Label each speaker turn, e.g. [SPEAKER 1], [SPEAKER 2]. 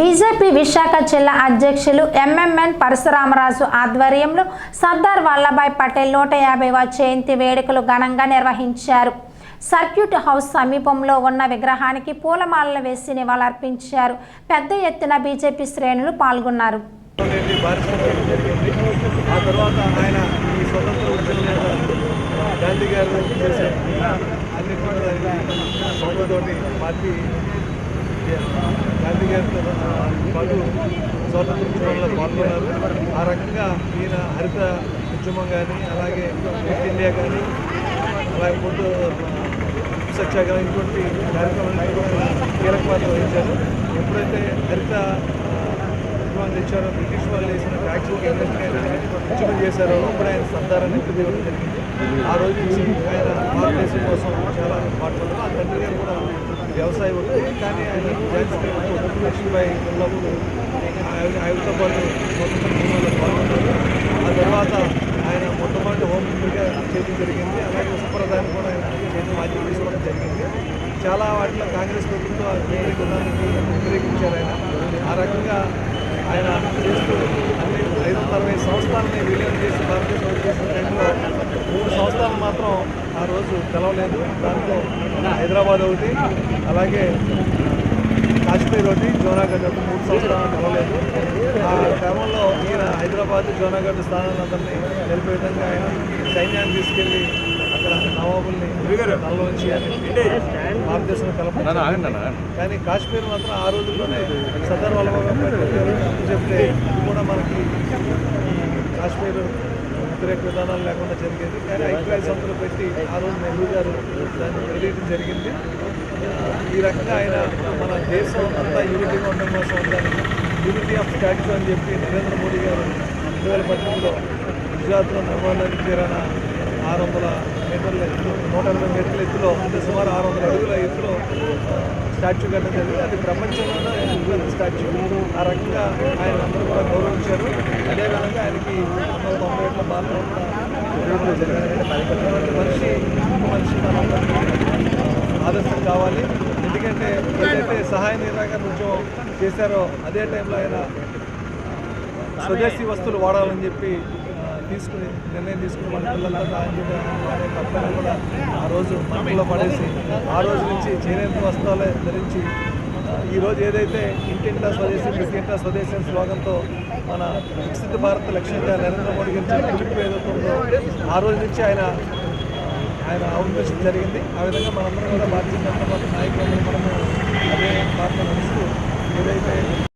[SPEAKER 1] BJP Visakha జిల్లా అధ్యక్షులు MMN Parasurama Raju ఆధ్వర్యంలో సర్దార్ వల్లభాయ్ పటేల్ నూట యాభైవ జయంతి వేడుకలు ఘనంగా నిర్వహించారు. సర్క్యూట్ హౌస్ సమీపంలో ఉన్న విగ్రహానికి పూలమాలలు వేసి నివాళులర్పించారు. పెద్ద ఎత్తున బీజేపీ శ్రేణులు పాల్గొన్నారు.
[SPEAKER 2] గాంధీ గారు గాంధీ గారితో పాటు స్వాతంత్ర ఉద్యమంలో పాల్గొన్నారు ఆ రకంగా ఈయన హరిత ఉద్యమం కానీ అలాగే ఫిట్ ఇండియా కానీ అలాగే ముందు సత్యాగ్రహం ఇటువంటి కార్యక్రమాలు కూడా కీలక పాత్ర వహించారు ఎప్పుడైతే హరిత ఉద్యమం తెచ్చారో బ్రిటిష్ వాళ్ళు వేసిన ట్యాక్సీకి ఉద్యమం చేశారో అప్పుడు ఆయన సంతారాన్ని ఎత్తుదేవడం జరిగింది ఆ రోజు ఆయన భారతదేశం కోసం చాలా పాటు ఆ తండ్రి గారు కూడా వ్యవసాయం ఉంటుంది కానీ ఆయన జాతీయ లక్ష్మీబాయి వల్లభుడు ఆయనతో పాటు ఆ తర్వాత ఆయన మొట్టమొదటి హోమ్ మినిస్టర్గా చేయడం జరిగింది. అలాగే ఉపప్రధాని కూడా ఆయన చేతి బాధ్యత తీసుకోవడం జరిగింది. చాలా వాటిలో కాంగ్రెస్ ప్రభుత్వం వ్యతిరేకడానికి వ్యతిరేకించారు ఆయన. ఆ రకంగా ఆయన చేస్తూ అన్ని ఐదు వందల అరవై సంస్థలని విలీనం చేసి భారతదేశం చేసిన టైంలో మూడు సంస్థలు మాత్రం ఆ రోజు తెలవలేదు. దాంట్లో హైదరాబాద్ ఒకటి అలాగే కాశ్మీర్ ఒకటి జోనాగఢ్ ఒకటి మూడు సంవత్సరాలు కలవలేదు ఆ క్రమంలో ఈయన హైదరాబాద్ జోనాగఢ్ స్థానాలందరినీ నిలిపే విధంగా ఆయన సైన్యాన్ని తీసుకెళ్ళి అక్కడ నవాబుల్ని నల్లవంచి అని భారతదేశంలో కలప కానీ కాశ్మీర్ మాత్రం ఆ రోజుల్లోనే సదర్ వల్లభాయ్ చెప్తే ఇది కూడా మనకి ఈ కాశ్మీర్ వ్యతిరేక విధానాలు లేకుండా జరిగేది. కానీ ఐక్యరాజ్య సంస్థలు పెట్టి ఆ రోజు నెహ్రూ గారు దాన్ని తెలియడం జరిగింది. ఈ రకంగా ఆయన మన దేశం అంతా యూనిటీగా ఉండడం కోసం దాన్ని యూనిటీ ఆఫ్ స్టాట్యూ అని చెప్పి నరేంద్ర మోడీ గారు రెండు వేల పద్దెనిమిదిలో గుజరాత్లో నిర్మాణానికి చేరాన ఆరు వందల మీటర్ల ఎత్తు నూట ఎనభై మీటర్ల ఎత్తులో అంటే సుమారు ఆరు వందల అడుగుల ఎత్తులో స్టాచ్యూ కట్టడం జరిగింది. అది ప్రపంచంలోనే స్టాచ్యూ. ఆ రకంగా ఆయన అందరూ కూడా గౌరవించారు. అదేవిధంగా ఆయనకి తొంభై ఏళ్ళ బాధ మనిషి మనిషి ఆదర్శం కావాలి. ఎందుకంటే ఏదైతే సహాయ నిరాకరణ ఉద్యమం చేశారో అదే టైంలో ఆయన స్వదేశీ వస్తువులు వాడాలని చెప్పి తీసుకుని నిర్ణయం తీసుకుని మన పిల్లలంతా సహాయం అనే తప్పని కూడా ఆ రోజు మనలో పడేసి ఆ రోజు నుంచి చేనేత వస్త్రాలే ధరించి ఈరోజు ఏదైతే ఇంటింటా స్వదేశీ ప్రతింటా స్వదేశీ అనే మన వికసిత భారత్ లక్ష్యంగా నరేంద్ర మోడీ గారి పిలుపు ఉందో ఆ రోజు నుంచి ఆయన ఆయన అవకాశం జరిగింది. ఆ విధంగా మనందరం కూడా భారతీయ జనతా పార్టీ నాయకులందరూ మనము అదే పార్టీ నడుస్తూ